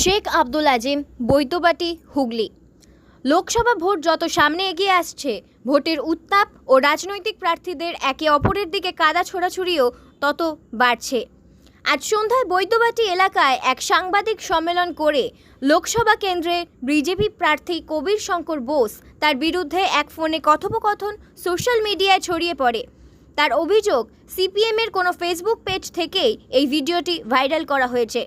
Sheikh Abdul Azim Baidyabati Hooghly. Lok Sabha vote যত সামনে এগিয়ে আসছে, ভোটের উত্তাপ ও রাজনৈতিক প্রার্থীদের একে অপরের দিকে কাদা ছোড়াছুড়িও তত বাড়ছে। আজ সন্ধ্যায় বৈদ্যবাটি এলাকায় এক সাংবাদিক সম্মেলন করে লোকসভা কেন্দ্রে বিজেপি প্রার্থী কবির শঙ্কর বোস তার বিরুদ্ধে এক ফোনে কথোপকথন সোশ্যাল মিডিয়ায় ছড়িয়ে পড়ে। তার অভিযোগ, সিপিএমের কোনো ফেসবুক পেজ থেকেই এই ভিডিওটি ভাইরাল করা হয়েছে।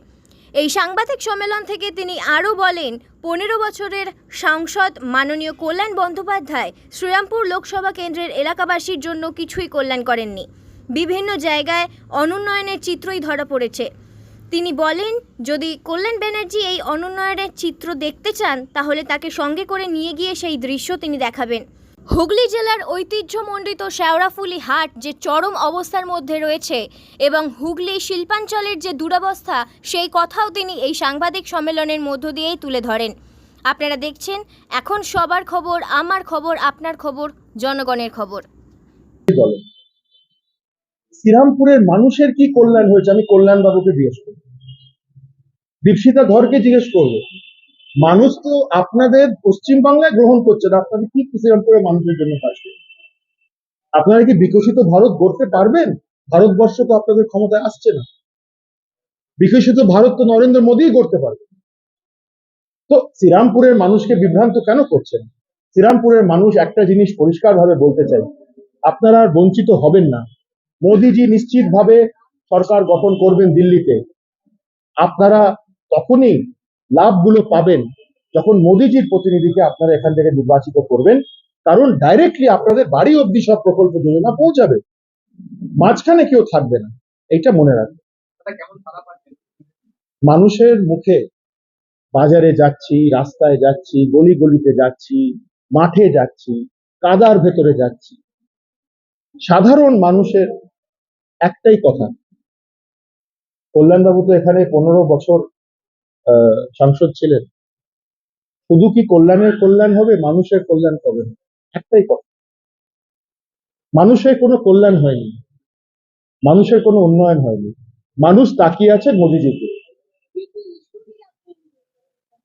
এই সাংবাদিক সম্মেলন থেকে তিনি আরও বলেন, পনেরো বছরের সাংসদ মাননীয় কল্যাণ বন্দ্যোপাধ্যায় শ্রীরামপুর লোকসভা কেন্দ্রের এলাকাবাসীর জন্য কিছুই কল্যাণ করেননি। বিভিন্ন জায়গায় অনুন্নয়নের চিত্রই ধরা পড়েছে। তিনি বলেন, যদি কল্যাণ ব্যানার্জি এই অনুন্নয়নের চিত্র দেখতে চান, তাহলে তাকে সঙ্গে করে নিয়ে গিয়ে সেই দৃশ্য তিনি দেখাবেন। হুগলি জেলার ঐতিহ্যমণ্ডিত শেওড়াফুলি হাট যে চরম অবস্থার মধ্যে রয়েছে এবং হুগলি শিল্পাঞ্চলের যে দুরবস্থা, সেই কথাও তিনি এই সাংবাদিক সম্মেলনের মধ্য দিয়েই তুলে ধরেন। আপনারা দেখছেন, এখন সবার খবর, আমার খবর, আপনার খবর, জনগণের খবর। শ্রীরামপুরের মানুষের কি কল্যাণ হয়েছে? আমি কল্যাণ বাবুকে জিজ্ঞেস করব। দীপশিতা ধরকে জিজ্ঞেস করব। মানুষ তো আপনাদের পশ্চিমবাংলায় গ্রহণ করছে না আপনাদের কি শ্রীরামপুরের মানুষের জন্য কাজ করবেন আপনারা কি বিকশিত ভারত গড়তে পারবেন? ভারতবর্ষ তো আপনাদের ক্ষমতায় আসছে না। বিকশিত ভারত তো নরেন্দ্র মোদী গড়তে পারবে। তো শ্রীরামপুরের মানুষকে বিভ্রান্ত কেন করছেন? শ্রীরামপুরের মানুষ একটা জিনিস পরিষ্কারভাবে বলতে চাই, আপনারা আর বঞ্চিত হবেন না। মোদিজি নিশ্চিতভাবে সরকার গঠন করবেন দিল্লিতে। আপনারা তখনই লাভগুলো পাবেন যখন মোদিজির প্রতিনিধিকে আপনারা এখান থেকে নির্বাচিত করবেন, কারণ ডাইরেক্টলি আপনাদের বাড়ি অব্দি সব প্রকল্প যোজনা পৌঁছাবে। মাঝখানে কেউ থাকবে না এটা মনে রাখবে মানুষের মুখে বাজারে যাচ্ছি, রাস্তায় যাচ্ছি গলি গলিতে যাচ্ছি, মাঠে যাচ্ছি, কাদার ভেতরে যাচ্ছি। সাধারণ মানুষের একটাই কথা, কল্যাণবাবু তো এখানে পনেরো বছর সাংসদ ছিলেন। শুধু কি কল্যাণের কল্যাণ হবে, মানুষের কল্যাণ কবে? একটাই কথা। মানুষের কোনো কল্যাণ হয়নি। মানুষের কোনো উন্নয়ন হয়নি। মানুষ তাকিয়ে আছে মোদিজিকে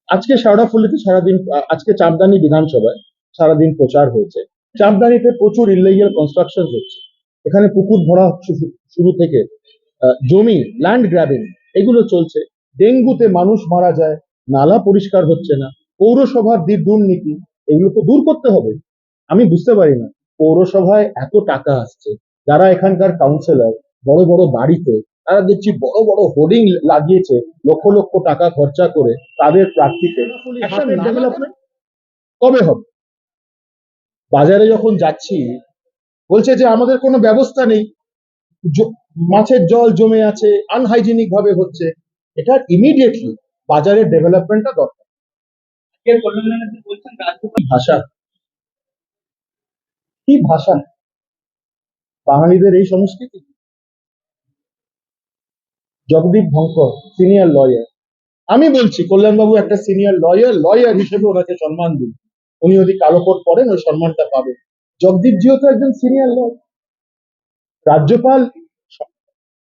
আজকে শেওড়াফুলিতে সারাদিন, আজকে চাপদানি বিধানসভায় সারাদিন প্রচার হয়েছে। চাপদানিতে প্রচুর ইলিগাল কনস্ট্রাকশন হচ্ছে। এখানে পুকুর ভরা শুরু থেকে জমি ল্যান্ড গ্র্যাবিং এগুলো চলছে। ডেঙ্গুতে মানুষ মারা যায় নালা পরিষ্কার হচ্ছে না পৌরসভার দি- দুর্নীতি এগুলো তো দূর করতে হবে। আমি বুঝতে পারি না পৌরসভায় এত টাকা আসছে যারা এখানকার কাউন্সিলর বড় বড় বাড়িতে তারা দেখছি বড় বড় হোর্ডিং লাগিয়েছে লক্ষ লক্ষ টাকা খরচা করে তাদের প্রার্থীতে একটা কবে হবে? বাজারে যখন যাচ্ছি বলছে যে আমাদের কোনো ব্যবস্থা নেই মাছের জল জমে আছে আনহাইজিনিক ভাবে হচ্ছে। এটা ইমিডিয়েটলি বাজারের ডেভেলপমেন্টটা দরকার। কি ভাষা? কি ভাষা? বাঙালিদের এই সংস্কৃতি? জগদীপ ধঙ্কর সিনিয়র লয়ার আমি বলছি কল্যাণবাবু একটা সিনিয়র লয়ার লয়ার হিসেবে ওনাকে সম্মান দিন। উনি যদি কালো কোট পরেন ওই সম্মানটা পাবেন। জগদীপ জিও তো একজন সিনিয়র লয়ার রাজ্যপাল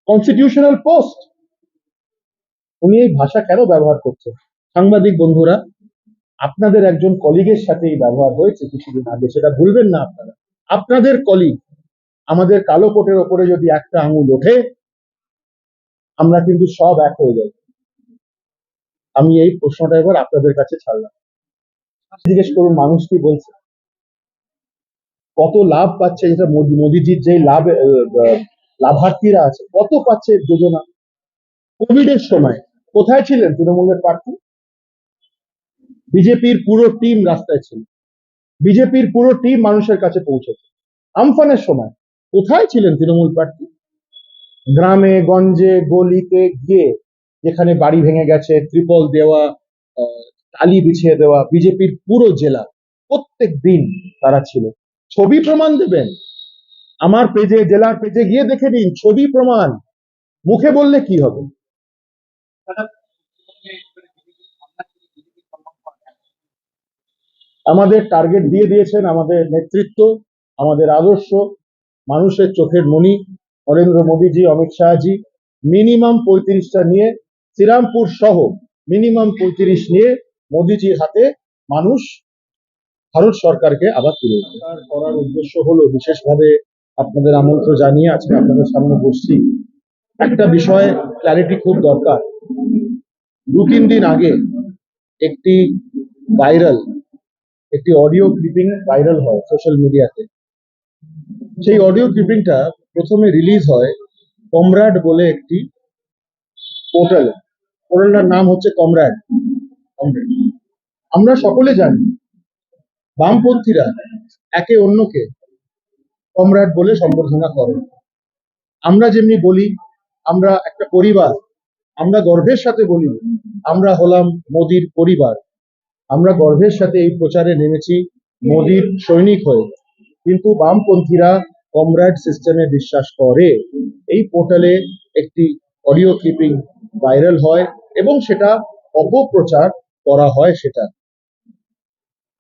কনস্টিটিউশনাল পোস্ট উনি এই ভাষা কেন ব্যবহার করছেন? সাংবাদিক বন্ধুরা, আপনাদের একজন কলিগের সাথে এই ব্যবহার হয়েছে কিছুদিন আগে, সেটা ভুলবেন না আপনারা। আপনাদের কলিগ আমাদের কালো কোটের ওপরে যদি একটা আঙুল ওঠে, আমরা কিন্তু সব এক হয়ে যাই। আমি এই প্রশ্নটা এবার আপনাদের কাছে ছাড়লাম। জিজ্ঞেস করুন, মানুষ কি বলছে? কত লাভ পাচ্ছে যেটা মোদি, মোদিজির যে লাভ লাভার্থীরা আছে, কত পাচ্ছে যোজনা? কোভিড এর সময় কোথায় ছিলেন তৃণমূলের প্রার্থী? বিজেপির পুরো টিম রাস্তায় ছিল। বিজেপির পুরো টিম মানুষের কাছে পৌঁছেছে। আমফানের সময় কোথায় ছিলেন তৃণমূল প্রার্থী? গ্রামে, গঞ্জে, গলিতে গিয়ে যেখানে বাড়ি ভেঙে গেছে, ত্রিপল দেওয়া টালি বিছিয়ে দেওয়া, বিজেপির পুরো জেলা প্রত্যেক দিন তারা ছিল। ছবি প্রমাণ দেবেন। আমার পেজে জেলার পেজে গিয়ে দেখে নিন ছবি প্রমাণ। মুখে বললে কি হবে? আমাদের টার্গেট দিয়ে দিয়েছেন আমাদের নেতৃত্ব, আমাদের আদর্শ, মানুষের চোখের মণি নরেন্দ্র মোদীজি, অমিত শাহজি মিনিমাম পঁয়ত্রিশটা নিয়ে শ্রীরামপুর সহ মিনিমাম পঁয়ত্রিশ নিয়ে মোদিজির হাতে মানুষ, ভারত সরকারকে আবার তুলে করার উদ্দেশ্য হলো বিশেষভাবে আপনাদের আমন্ত্রণ জানিয়ে আজকে আপনাদের সামনে বসছি। একটা বিষয়ে ক্ল্যারিটি খুব দরকার। দু তিন দিন আগে একটি ভাইরাল, একটি অডিও ক্লিপিং ভাইরাল হয় সোশ্যাল মিডিয়াতে। সেই অডিও ক্লিপিংটা প্রথমে রিলিজ হয় কমরাড বলে একটি পোর্টাল। পোর্টালটার নাম হচ্ছে কমরাড। কমরেড। আমরা সকলে জানি, বামপন্থীরা একে অন্যকে কমরাড বলে সম্বোধনা করে। আমরা যেমনি বলি, আমরা একটা পরিবার আমরা গর্বের সাথে বলি, আমরা হলাম মোদির পরিবার। আমরা গর্বের সাথে এই প্রচারে নেমেছি মোদির সৈনিক হয়ে। কিন্তু বামপন্থীরা কমরাড সিস্টেমে বিশ্বাস করে। এই পোর্টালে একটি অডিও ক্লিপিং ভাইরাল হয় এবং সেটা অপপ্রচার করা হয় সেটা।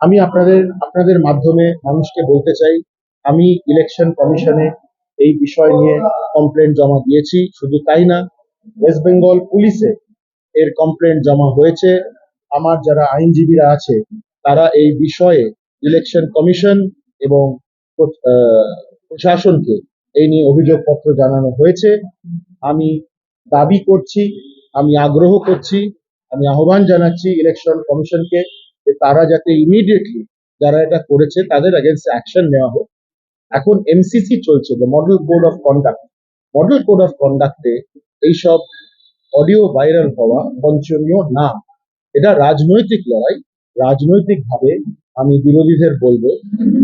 আমি আপনাদের আপনাদের মাধ্যমে মানুষকে বলতে চাই, আমি ইলেকশন কমিশনে এই বিষয় নিয়ে কমপ্লেন জমা দিয়েছি, শুধু তাই না ওয়েস্ট বেঙ্গল পুলিশে এর কমপ্লেন জমা হয়েছে। আমার যারা আইনজীবীরা আছে, তারা এই বিষয়ে ইলেকশন কমিশন এবং প্রশাসনকে এই নিয়ে অভিযোগপত্র জানানো হয়েছে। আমি দাবি করছি, আমি আগ্রহ করছি, আমি আহ্বান জানাচ্ছি ইলেকশন কমিশনকে যে তারা যাতে ইমিডিয়েটলি যারা এটা করেছে, তাদের এগেনস্ট অ্যাকশন নেওয়া হোক। এখন এমসিসি চলছে the model board of conduct model code of কন্ডাক্টে এইসব অডিও ভাইরাল হওয়া বঞ্চনীয় না। এটা রাজনৈতিক লড়াই। রাজনৈতিকভাবে আমি বিরোধীদের বলব,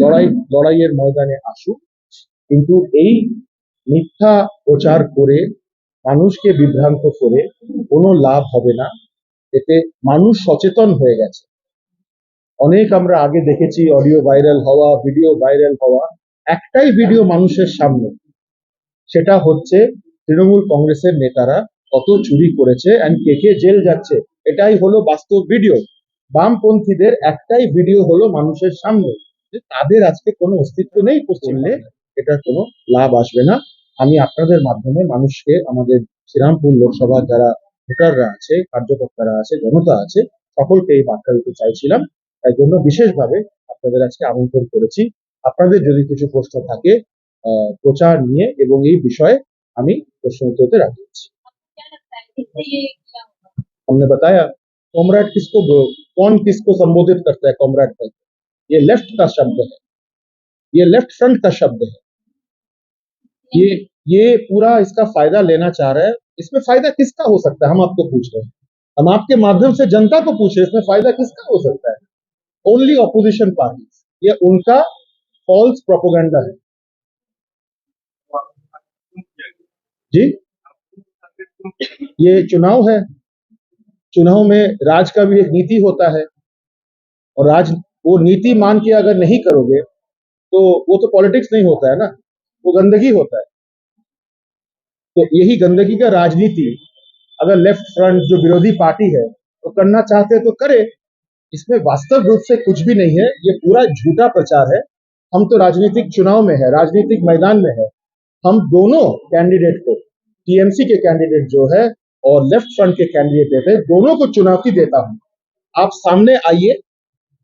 লড়াই, লড়াইয়ের ময়দানে আসুক। কিন্তু এই মিথ্যা প্রচার করে, মানুষকে বিভ্রান্ত করে কোনো লাভ হবে না। এতে মানুষ সচেতন হয়ে গেছে। অনেক আমরা আগে দেখেছি অডিও ভাইরাল হওয়া ভিডিও ভাইরাল হওয়া। একটাই ভিডিও মানুষের সামনে। সেটা হচ্ছে তৃণমূল কংগ্রেসের নেতারা কত চুরি করেছে অ্যান্ড কে কে জেল যাচ্ছে, এটাই হলো বাস্তব ভিডিও বামপন্থীদের একটাই ভিডিও হলো মানুষের সামনে, যে তাদের আজকে কোনো অস্তিত্ব নেই পশ্চিমবঙ্গে এটার কোনো লাভ আসবে না। আমি আপনাদের মাধ্যমে মানুষকে, আমাদের শ্রীরামপুর লোকসভার যারা ভোটাররা আছে, কার্যকর্তারা আছে, জনতা আছে, সকলকে এই বার্তা দিতে চাইছিলাম। তাই জন্য বিশেষভাবে আপনাদের আজকে আমন্ত্রণ করেছি। আপনাদের যদি কিছু প্রশ্ন থাকে প্রচার নিয়ে এবং এই বিষয়ে আমি প্রশ্ন উত্তরতে রাজি আছি हमने बताया कॉमरेड किसको बो- कौन किसको संबोधित करता है कॉमरेड का ये लेफ्ट का शब्द है ये लेफ्ट फ्रंट का शब्द है ये ये पूरा इसका फायदा लेना चाह रहा है इसमें फायदा किसका हो सकता है हम आपको पूछ रहे हैं हम आपके माध्यम से जनता को पूछ रहे हैं इसमें फायदा किसका हो सकता है ओनली ऑपोजिशन पार्टी ये उनका फॉल्स प्रोपोगंडा है जी? ये चुनाव है। चुनाव में राज का भी एक नीति होता है। और राज, वो नीति मान के अगर नहीं करोगे तो वो तो पॉलिटिक्स नहीं होता है ना। वो गंदगी होता है। तो यही गंदगी का राजनीति। अगर लेफ़्ट फ्रंट जो विरोधी पार्टी है, वो तो करना चाहते तो करे। इसमें वास्तव रूप से कुछ भी नहीं है। ये पूरा झूठा प्रचार है। हम तो राजनीतिक चुनाव में है, राजनीतिक मैदान में है। हम दोनों कैंडिडेट को टीएमसी के कैंडिडेट जो है और लेफ्ट फ्रंट के कैंडिडेट है दोनों को चुनौती देता हूं आप सामने आइए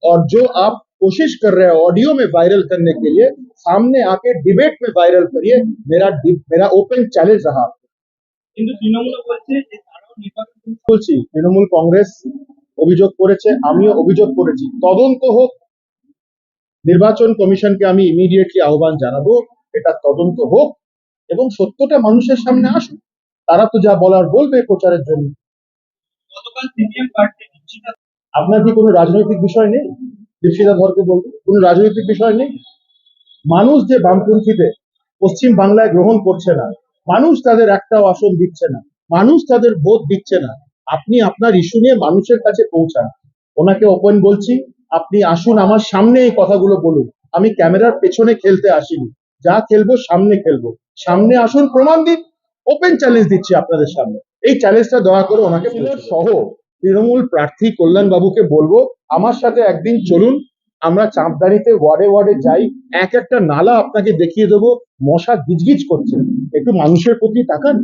और जो आप कोशिश कर रहे हैं ऑडियो में वायरल करने के लिए सामने आके डिबेट में वायरल करिए मेरा डि- मेरा ओपन चैलेंज रहा आपको কিন্তু তৃণমূল বলছে যে তারাও নির্বাচন বলছি তৃণমূল কংগ্রেস অভিযোগ করেছে আমিও অভিযোগ করেছি তদন্ত হোক নির্বাচন কমিশনকে আমি ইমিডিয়েটলি আহ্বান জানাবো এটা তদন্ত হোক এবং সত্যটা মানুষের সামনে আসুক তারা তো যা বলার বলবে প্রচারের জন্য। আপনার কি কোনো রাজনৈতিক বিষয় নেই? দীক্ষিতা ধরকে বলব কোনো রাজনৈতিক বিষয় নেই? মানুষ যে বামপন্থীদের পশ্চিম বাংলায় গ্রহণ করছে না মানুষ তাদের একটাও আসন দিচ্ছে না মানুষ তাদের ভোট দিচ্ছে না আপনি আপনার ইস্যু নিয়ে মানুষের কাছে পৌঁছান। ওনাকে ওপেন বলছি আপনি আসুন আমার সামনে এই কথাগুলো বলুন। আমি ক্যামেরার পেছনে খেলতে আসিনি। যা খেলব সামনে খেলব। সামনে আসুন প্রমাণ দিন। ওপেন চ্যালেঞ্জ দিচ্ছি আপনাদের সামনে। এই চ্যালেঞ্জটা দয়া করে ওনাকে সহ তৃণমূল প্রার্থী কল্যাণ বাবুকে বলব আমার সাথে একদিন চলুন আমরা চাঁদদানিতে ওয়ার্ডে ওয়ার্ডে যাই এক একটা নালা আপনাকে দেখিয়ে দেবো মশা গিজগিজ করছে। একটু মানুষের প্রতি তাকান।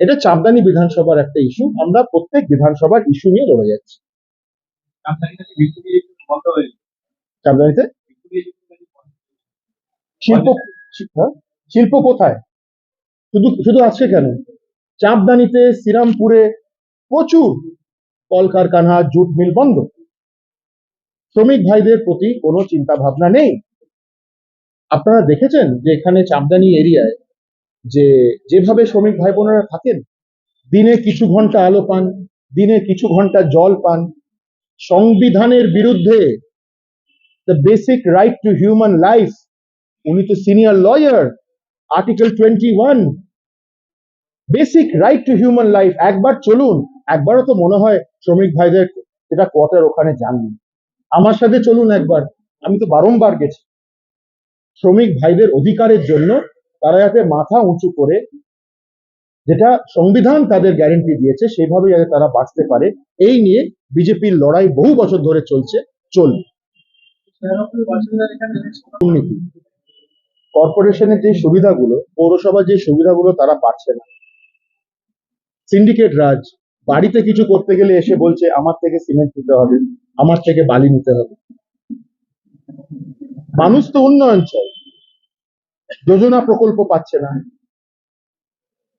এটা চাপদানি বিধানসভার একটা ইস্যু আমরা প্রত্যেক বিধানসভার ইস্যু নিয়ে লড়ে যাচ্ছি। আপনার কাছে ভিক্টোরিয়া বন্ধ হয়ে চাপদানিতে শিল্প হ্যাঁ? শিল্প কোথায়? শুধু শুধু আছে কেন? চাপদানিতে শ্রীরামপুরে প্রচুর কলকারখানা জুট মিল বন্ধ। শ্রমিক ভাইদের প্রতি কোনো চিন্তা ভাবনা নেই। আপনারা দেখেছেন যে এখানে চাপদানি এরিয়ায় যে যেভাবে শ্রমিক ভাই বোনেরা থাকেন দিনে কিছু ঘণ্টা আলো পান দিনে কিছু ঘণ্টা জল পান সংবিধানের বিরুদ্ধে the basic right to human life উনি তো senior lawyer article twenty one basic right to human life একবার চলুন একবারও তো মনে হয় শ্রমিক ভাইদের সেটা কোয়ার্টার ওখানে যাননি আমার সাথে চলুন একবার আমি তো বারংবার গেছি। শ্রমিক ভাইদের অধিকারের জন্য তারা যাতে মাথা উঁচু করে যেটা সংবিধান তাদের গ্যারেন্টি দিয়েছে সেভাবে যাতে তারা বাঁচতে পারে এই নিয়ে বিজেপির লড়াই বহু বছর ধরে চলছে। চলবে দুর্নীতি। কর্পোরেশনের যে সুবিধাগুলো, পৌরসভার যে সুবিধাগুলো তারা পাচ্ছে না। সিন্ডিকেট রাজ, বাড়িতে কিছু করতে গেলে এসে বলছে, আমার থেকে সিমেন্ট নিতে হবে, আমার থেকে বালি নিতে হবে। মানুষ তো উন্নয়ন চাই যোজনা প্রকল্প পাচ্ছে না।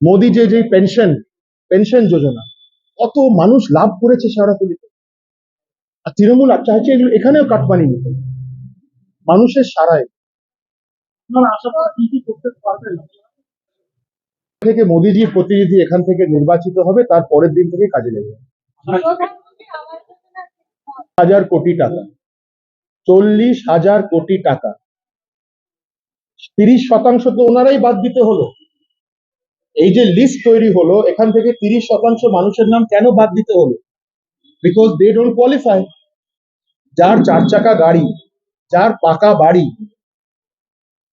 মোদি যে যে পেনশন পেনশন যোজনা, কত মানুষ লাভ করেছে সারাপুলিতে আর তৃণমূল চাইছে এখানেও কাটমানি নিতে। মানুষের সারায় আপনার আশা করা কি কি করতে পারবেন থেকে প্রতিনিধি এখান থেকে নির্বাচিত হবে, তার পরের দিন থেকে কাজে লেগে হাজার কোটি টাকা। চল্লিশ হাজার কোটি টাকা। তিরিশ শতাংশ তো ওনারাই বাদ দিতে হলো। এই যে লিস্ট তৈরি হলো, এখান থেকে তিরিশ শতাংশ মানুষের নাম কেন বাদ দিতে হলো? বিকজ দে ডোন্ট কোয়ালিফাই যার চার চাকা গাড়ি, যার পাকা বাড়ি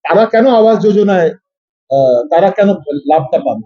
তারা কেন আবাস যোজনায় তারা কেন লাভটা পাবে?